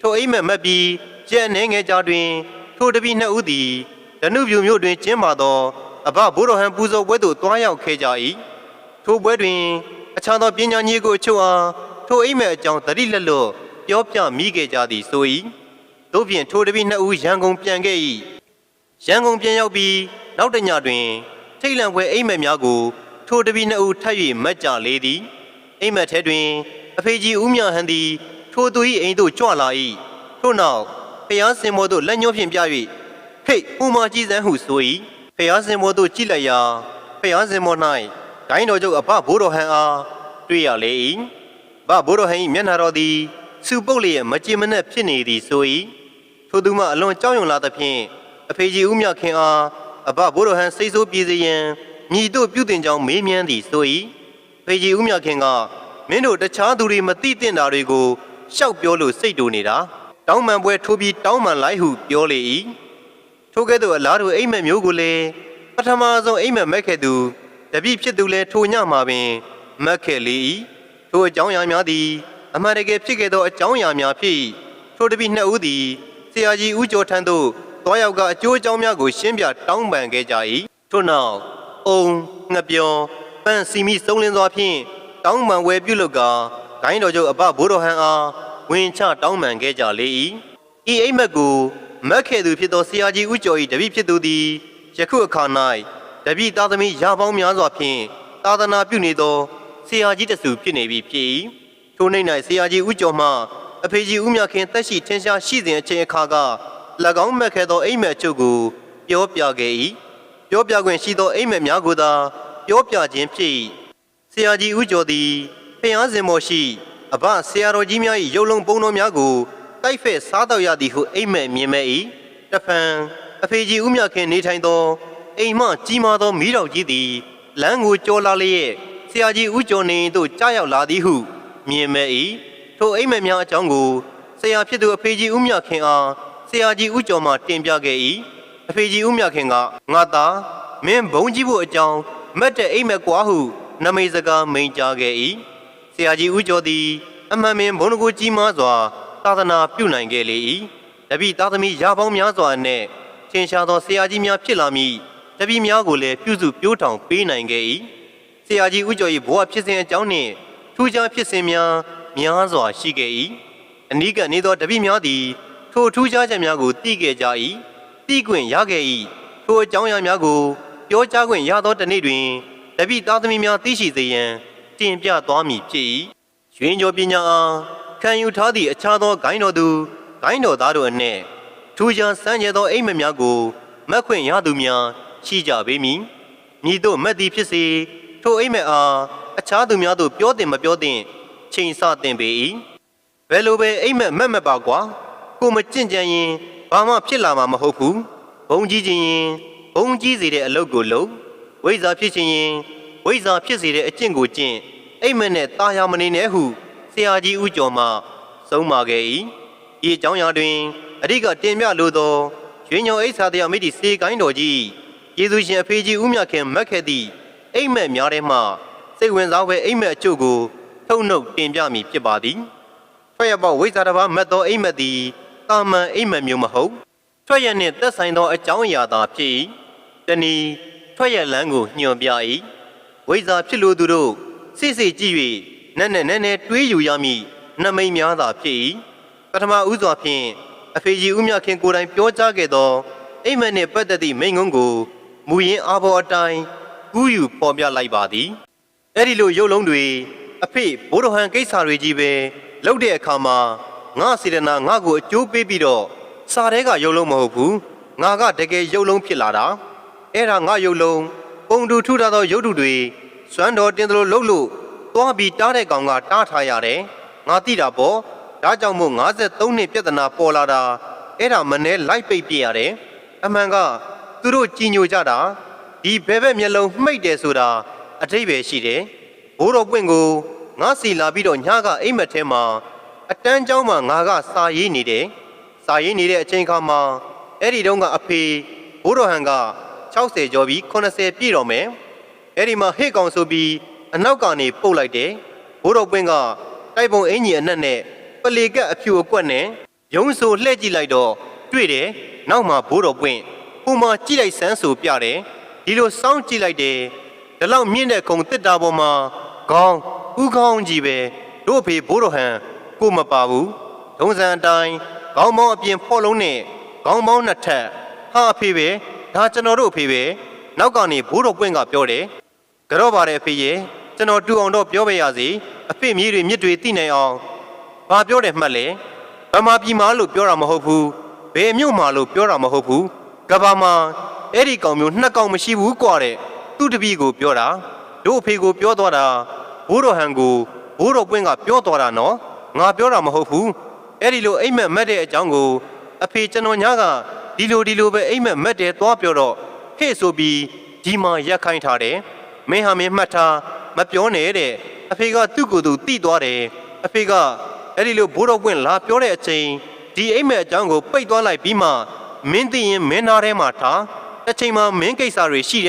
ထိုအိမ်မက်မက်ပြီးကြက်အနေငယ်ကြားတွင် ထိုတပည့်နှစ်ဦးသည်ဒနုပြူမြို့တွင်ကျင်းပါသောအဘဘိုးတော်ဟန်ပူဇော်ပွဲသို့တွားရောက်ခဲ့ကြ၏ထိုပွဲတွင် အခြားသောပညာညီကိုအချို့အားထိုအိမ်မက်အကြောင်းတတိလက်လွတ်ပြောပြမိခဲ့ကြသည်ဆို၏တို့ဖြင့်ထိုတပည့်နှစ်ဦးရန်ကုန်ပြန်ခဲ့၏ရန်ကုန်ပြန်ရောက်ပြီးနောက်တစ်ညတွင် ထိတ်လန့်ပွဲအိမ်မက်များကိုထိုတပည့်နှစ်ဦးထပ်၍မက်ကြလေသည်အိမ်မက်ထဲတွင် အဖေကြီးဦးမြဟန်သည် ထိုသူ၏အိမ်သို့ကြွလာ၏ထို့နောက်ဖျားစင်မောသို့လက်ညှိုးဖြင့်ပြ၍ဟေ့ဥမာကြီးစံဟုဆို၏ဖျားစင်မောသို့ကြည့်လိုက်ရာဖျားစင်မော၌ဂိုင်းတော်ကျုပ်အဘဘိုးတော်ဟန်အားတွေ့ရလေ၏ဘဘိုးတော်ဟန်၏မျက်နှာတော်သည်စူပုတ်လျက်မကြင်မနှက်ဖြစ်နေသည်ဆို၏ထိုသူမှအလွန်ကြောက်ရွံ့လာသဖြင့်အဖေကြီးဦးမြခင်အားအဘဘိုးတော်ဟန်စိတ်ဆိုးပြေစေရန်မြည်တို့ပြုတင်ကြောင်းမေးမြန်းသည်ဆို၏ဖေကြီးဦးမြခင်ကမင်းတို့တခြားသူတွေမသိသင့်တာတွေကို ရှောက်ပြောလို့စိတ်တူနေတာတောင်းပန်ပွဲထိုးပြီးတောင်းပန်လိုက်ဟုပြောလေ၏ထိုကဲ့သို့အလားတူအိမ်မက်မျိုးကိုလည်းပထမဆုံးအိမ်မက်မက်ခဲ့သူတပည့်ဖြစ်သူလည်းထိုညမှာပင်မက်ခဲ့လေ၏ထိုအကြောင်းအရာများသည်အမှန်တကယ်ဖြစ်ခဲ့သောအကြောင်းအရာများဖြစ်၏ထိုတပည့်နှစ်ဦးသည်ဆရာကြီးဦးကျော်ထန်းသို့တွားရောက်ကအကျိုးအကြောင်းများကိုရှင်းပြတောင်းပန်ခဲ့ကြ၏ထို့နောက်အုံငှက်ပြော ပန့်စီမီစုံလင်းစွာဖြင့်တောင်းပန်ဝဲပြုလုပ်ကာဂိုင်းတော်ကျုပ်အဘဘိုးတော်ဟန်အား ဝင်ချတောင်းပန်ခဲ့ကြလေ၏ဤအိမ်မက်ကိုမက်ခဲ့သူဖြစ်သောဆရာကြီးဦးကျော်၏တပည့်ဖြစ်သူသည်ယခုအခါ၌တပည့်သားသမီးရာပေါင်းများစွာဖြင့်သာသနာပြုနေသောဆရာကြီးတဆူဖြစ်နေပြီဖြစ်၏ထိုနေ့၌ဆရာကြီးဦးကျော်မှအဖေကြီးဦးမြခင်တက်ရှိထင်ရှားရှိစဉ်အချိန်အခါက၎င်းမက်ခဲ့သောအိမ်မက်အချုပ်ကိုပြောပြခဲ့၏ပြောပြခွင့်ရှိသောအိမ်မက်များကိုသာပြောပြခြင်းဖြစ်၏ဆရာကြီးဦးကျော်သည်ဖျားစင်မော်ရှိ အဘဆရာတော်ကြီးများ၏ရုပ်လုံးပုံတော်များကိုတိုက်ဖက်စားတော့ရသည်ဟုအိမ်မက်မြင်မဲ့၏တဖန်အဖေကြီးဦးမြခင်နေထိုင်သောအိမ်မကြီးမားသောမိတော်ကြီးသည်လမ်းကိုကျော်လာလျက်ဆရာကြီးဦးကျော်နေသို့ကြားရောက်လာသည်ဟုမြင်မဲ့၏ထိုအိမ်မက်များအကြောင်းကိုဆရာဖြစ်သူအဖေကြီးဦးမြခင်အားဆရာကြီးဦးကျော်မှတင်ပြခဲ့၏အဖေကြီးဦးမြခင်ကငါသားမင်းဘုံကြီးဖို့အကြောင်းမက်တဲ့အိမ်မက်ကွာဟုနမိတ်စကားမိန်ကြားခဲ့၏ ဆရာကြီးဦးကျော်သည်အမှန်ပင်ဘုန်းတော်ကိုကြီးမားစွာသာသနာပြုနိုင်ခဲ့လေ၏တပည့်သားသမီးရာပေါင်းများစွာနှင့်ထင်ရှားသောဆရာကြီးများဖြစ်လာမည်တပည့်များကိုလည်းပြုစုပြောထောင်ပေးနိုင်ခဲ့၏ဆရာကြီးဦးကျော်၏ဘဝဖြစ်စဉ်အကြောင်းနှင့်ထူးခြားဖြစ်စဉ်များများစွာရှိခဲ့၏အနိကနေသောတပည့်များသည်ထိုထူးခြားချက်များကိုသိခဲ့ကြ၏သိခွင့်ရခဲ့၏ထိုအကြောင်းအရာများကိုပြောကြားခွင့်ရသောတနေ့တွင်တပိသားသမီးများသိရှိစေရန် တင်ပြသွားမည်ဖြစ်၏ရွှင်ကျော်ပညာအားခံယူထားသည့်အခြားသောဂိုင်းတော်သူဂိုင်းတော်သားတို့အနက်ထူးခြားစံကြဲသောအိမ်မက်များကိုမက်ခွင့်ရသူများရှိကြပေမည်မြည်တို့မက်သည်ဖြစ်စေထိုအိမ်မက်အားအခြားသူများတို့ပြောတင်မပြောတင်ချိန်ဆတင်ပေ၏ဘယ်လိုပဲအိမ်မက်မက်မက်ပါကွာကိုမကြင့်ကြံရင်ဘာမှဖြစ်လာမှာမဟုတ်ဘူးဘုံကြီးခြင်းရင်ဘုံကြီးစေတဲ့အလုပ်ကိုလုပ်ဝိဇ္ဇာဖြစ်ခြင်းရင် ဝိဇ္ဇာဖြစ်စေတဲ့အကျင့်ကိုကျင့်အိမ်မက်နဲ့တာယာမနေနဲ့ဟုဆရာကြီးဦးကျော်မှဆုံးမခဲ့၏ဤအကြောင်းအရာတွင်အဓိကတင်ပြလိုသောရွှေညောအိဆာတရားမိတီစေကိုင်းတော်ကြီးယေရှုရှင်အဖေကြီးဦးမြခင်မက်ခဲ့သည့်အိမ်မက်များထဲမှစိတ်ဝင်စားဖွယ်အိမ်မက်အချို့ကိုထုတ်နှုတ်တင်ပြမည်ဖြစ်ပါသည်ထွက်ရပေါဝိဇ္ဇာတစ်ပါးမက်သောအိမ်မက်သည်တာမန်အိမ်မက်မျိုးမဟုတ်ထွက်ရနှင့်သက်ဆိုင်သောအကြောင်းအရာသာဖြစ်၏တနည်းထွက်ရလန်းကိုညွှန်ပြ၏ ဝိဇ္ဇာဖြစ်လိုသူတို့စိစိကြည့်၍နက်နက်နဲနဲတွေးယူရမည်နမိတ်များသာဖြစ်၏ပထမဦးစွာဖြင့်အဖေကြီးဦးမြခင်ကိုယ်တိုင်ပြောကြားခဲ့သောအိမ်မက်နှင့်ပတ်သက်သည့်မိန့်ခွန်းကိုမူရင်းအားဘောအတိုင်းကူးယူပေါ်ပြလိုက်ပါသည်အဲ့ဒီလိုရုပ်လုံးတွေအဖေဘိုးတော်ဟန်ကိစ္စတွေကြီးပဲလုပ်တဲ့အခါမှာငါစေတနာငါ့ကိုအကျိုးပေးပြီးတော့စာတဲကရုပ်လုံးမဟုတ်ဘူးငါကတကယ်ရုပ်လုံးဖြစ်လာတာအဲ့ဒါငါရုပ်လုံး ပုံတူထုထားသောရုပ်တုတွေစွမ်းတော်တင်သလိုလှုပ်လို့သွားပြီးတားတဲ့ကောင်ကတားထားရတယ်ငါသိတာပေါ့ဒါကြောင့်မို့53နှစ်ပြဿနာပေါ်လာတာအဲ့ဒါမနှဲလိုက်ပိတ်ပြရတယ်အမှန်ကသူတို့ကြည်ညိုကြတာဒီဘဲဘက်မျက်လုံးမှိတ်တယ်ဆိုတာအထိပ္ပယ်ရှိတယ်ဘိုးတော်ပွင့်ကိုငါစီလာပြီးတော့ညကအိမ်မက်ထဲမှာအတန်းเจ้าမှာငါကစာရေးနေတယ်စာရေးနေတဲ့အချိန်ခါမှာအဲ့ဒီတုန်းကအဖေဘိုးတော်ဟန်က 60ကျော်ပြီး80ပြည့်တော့မယ်အဲ့ဒီမှာဟစ်ကောင်ဆိုပြီးအနောက်ကနေပုတ်လိုက်တယ်ဘိုးတော်ပွင့်ကတိုက်ပုံအင်ကြီးအနက်နဲ့ပလေကက်အဖြူအကွက်နဲ့ရုံးဆိုလှည့်ကြည့်လိုက်တော့တွေ့တယ်နောက်မှာဘိုးတော်ပွင့်ဟိုမှာကြည့်လိုက်စမ်းဆိုပြတယ်ဒီလိုစောင်းကြည့်လိုက်တယ်ဒီလောက်မြင့်တဲ့ခုံတစ်တာပေါ်မှာခေါင်းဥခေါင်းကြီးပဲတို့အဖေဘိုးတော်ဟန်ကိုမပါဘူးဒုံစံအတိုင်းခေါင်းပေါင်းအပြင်ဖော့လုံးနဲ့ခေါင်းပေါင်းနှစ်ထပ်ဟာအဖေပဲ ဒါကျွန်တော်တို့အဖေပဲနောက်ကနေဘိုးတော်ပွင့်ကပြောတယ်ကြော့ပါတယ်အဖေရဲ့ကျွန်တော်တူအောင်တော့ပြောပြရစီအဖေမြေးတွေမြစ်တွေသိနိုင်အောင်ဘာပြောတယ်မှတ်လဲဗမာပြည်မှာလို့ပြောတာမဟုတ်ဘူးဘယ်မြို့မှာလို့ပြောတာမဟုတ်ဘူးကဘာမှာအဲ့ဒီကောင်မျိုးနှစ်ကောင်မရှိဘူးကွာတဲ့သူ့တပည့်ကိုပြောတာတို့အဖေကိုပြောသွားတာဘိုးတော်ဟန်ကိုဘိုးတော်ပွင့်ကပြောသွားတာနော်ငါပြောတာမဟုတ်ဘူးအဲ့ဒီလိုအိမ်မက်မက်တဲ့အကြောင်းကိုအဖေကျွန်တော်ညာက ဒီလိုဒီလိုပဲအိမ်မက်မက်တယ်သွားပြောတော့ဟဲ့ဆိုပြီးဒီမှာရက်ခိုင်းထားတယ်မင်းဟာမင်းမှတ်ထားမပြောနဲ့တဲ့အဖေကသူ့ကိုယ်သူတိသွားတယ်အဖေကအဲ့ဒီလိုဘိုးတော်ပွင့်လာပြောတဲ့အချိန်ဒီအိမ်မက်အကြောင်းကိုပိတ်သွားလိုက်ပြီးမှမင်းသိရင်မင်းသားထဲမှာထားတစ်ချိန်မှာမင်းကိစ္စတွေရှိတယ်